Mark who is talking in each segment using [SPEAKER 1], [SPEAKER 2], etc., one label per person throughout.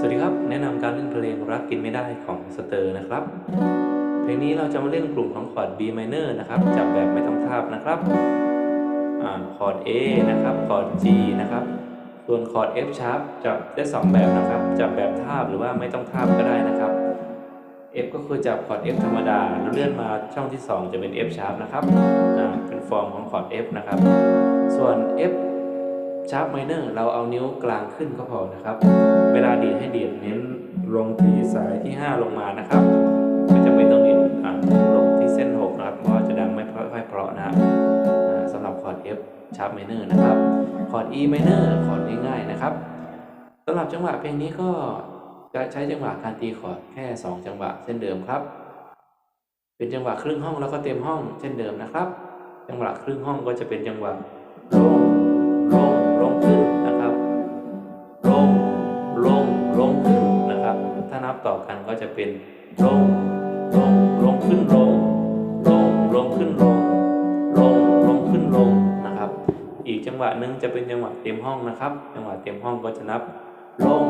[SPEAKER 1] สวัสดีครับ แนะนำการเล่นเพลงรักกินไม่ได้ของสเตอร์นะครับ เพลงนี้เราจะมาเล่นกลุ่มของคอร์ด B minor นะครับจับแบบไม่ต้องทาบนะครับอคอร์ด A นะครับคอร์ด G นะครับส่วนคอร์ด F sharp จับได้ 2 แบบนะครับ จับแบบทาบหรือว่าไม่ต้องทาบก็ได้นะครับ F ก็คือจับคอร์ด F ธรรมดาแล้วเลื่อนมาช่องที่ 2 จะเป็น F sharp นะครับเป็นฟอร์มของคอร์ด F นะครับ ส่วน F sharp minor เราเอานิ้วกลางขึ้นก็พอนะครับ เวลาดีดให้ดีดเน้นลงที่สายที่ 5 ลงมานะครับไม่จำเป็นต้องดีดลงที่เส้น 6 นะครับเพราะจะดังไม่ค่อยเพราะนะครับสำหรับคอร์ด F sharp minor นะครับ คอร์ด E minor คอร์ดง่ายๆนะครับสำหรับจังหวะเพลงนี้ก็จะใช้จังหวะการตีคอร์ดแค่ 2 จังหวะเช่นเดิมครับ เป็นจังหวะครึ่งห้องแล้วก็เต็มห้องเช่นเดิมนะครับ จังหวะครึ่งห้องก็จะเป็นจังหวะลงานับต่อกันก็จะเป็นลงลงลงขึ้นลงลงลงขึ้นลงลงลงขึ้นลงนะครับ อีกจังหวะหนึ่งจะเป็นจังหวะเต็มห้องนะครับ จังหวะเต็มห้องก็จะนับลง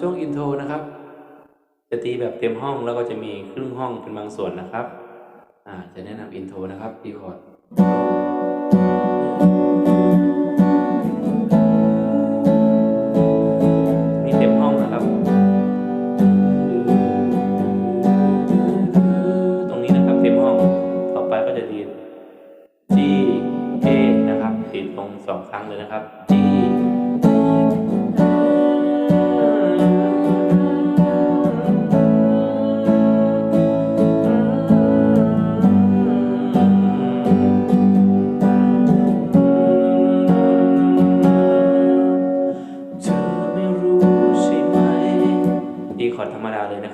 [SPEAKER 1] ช่วงอินโทรนะครับ จะตีแบบเต็มห้องแล้วก็จะมีครึ่งห้องเป็นบางส่วนนะครับอ่าจะแนะนำอินโทรนะครับตีคอร์ดนี่เต็มห้องนะครับ ตรงนี้นะครับเต็มห้อง ต่อไปก็จะดีด G A นะครับดีดลงสองครั้งเลยนะครับ G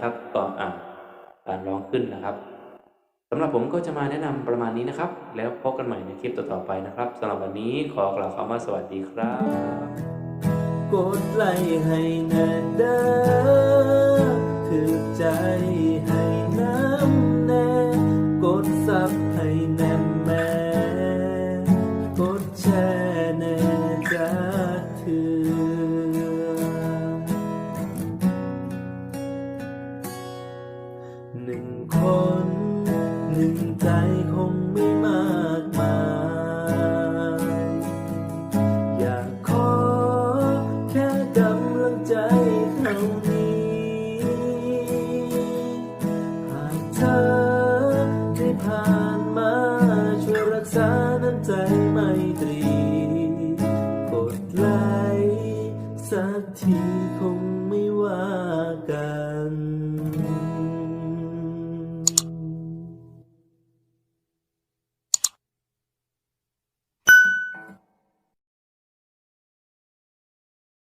[SPEAKER 1] นะครับก็อะการร้องขึ้นนะครับสำหรับผมก็จะมาแนะนำประมาณนี้นะครับ แล้วพบกันใหม่ในคลิปต่อๆไปนะครับสำหรับวันนี้ขอกล่าวคำว่าสวัสดีครับ
[SPEAKER 2] กดไลค์ให้แน่เด้อถือใจให้ สักทีคง